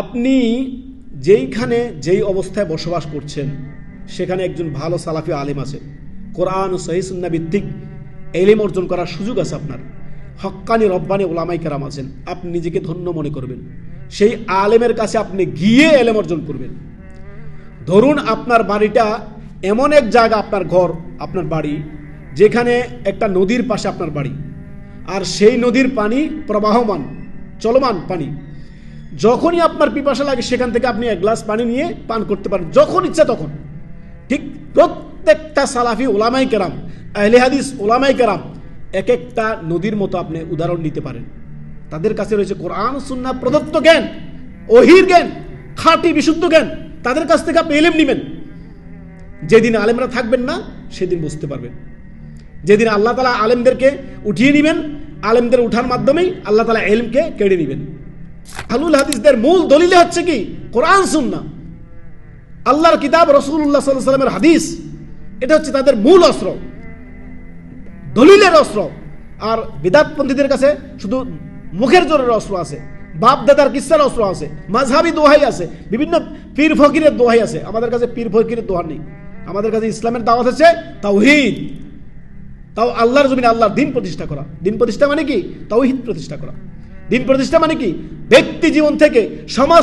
আপনি যেইখানে যেই অবস্থায় বসবাস করছেন, সেখানে একজন ভালো সালাফি আলেম আছে কোরআন ও সহিসুন্না ভিত্তিক এলিম অর্জন করার সুযোগ আছে আপনার। হক্কানি রব্বানি ওলামাই কেরাম আছেন, আপনি নিজেকে ধন্য মনে করবেন। সেই আলেমের কাছে আপনি গিয়ে এলেম অর্জন করবেন। ধরুন আপনার বাড়িটা এমন এক জায়গা, আপনার ঘর, আপনার বাড়ি, যেখানে একটা নদীর পাশে আপনার বাড়ি। আর সেই নদীর পানি প্রবাহমান, চলমান পানি। যখনই আপনার পিপাসা লাগে, সেখান থেকে আপনি এক গ্লাস পানি নিয়ে পান করতে পারেন। যখন ইচ্ছা তখন। ঠিক প্রত্যেকটা সালাফি ওলামাই কেরাম, আহলে হাদিস ওলামাই কেরাম এক একটা নদীর মতো আপনি উদাহরণ নিতে পারেন। তাদের কাছে রয়েছে কোরআন সুন্না প্রদত্ত জ্ঞান অহির জ্ঞান, খাঁটি বিশুদ্ধ জ্ঞান। তাদের কাছ থেকে আপনি এলেম নেবেন। যেদিন আলেমরা থাকবেন না, সেদিন বুঝতে পারবেন। যেদিন আল্লাহ তালা আলেমদেরকে উঠিয়ে নেবেন, আলেমদের উঠার মাধ্যমেই আল্লাহ তালা এলমকে কেড়ে নেবেন। আলুল হাদিসদের মূল দলিলে হচ্ছে কি? কোরআন সুন্না আল্লাহর কিতাব রসুল্লাহ সাল্লামের হাদিস, এটা হচ্ছে তাদের মূল অস্ত্র। দলিলের অস্ত্র। আর বিদাতপন্থীদের কাছে শুধু মুখের জোরের অস্ত্র আছে বাপ দাদার কিস্সার অস্ত্র আছে, মাঝহাবি দোহাই আছে, বিভিন্ন পীর ফকিরের দোহাই আছে। আমাদের কাছে পীর ফকিরের দোহার নেই। আমাদের কাছে ইসলামের দাওয়াত আছে তাওহিদ। তাও আল্লাহর জমিনে আল্লাহর দিন প্রতিষ্ঠা করা। দিন প্রতিষ্ঠা মানে কি? তাওহিদ প্রতিষ্ঠা করা। দিন প্রতিষ্ঠা মানে কি? ব্যক্তি জীবন থেকে সমাজ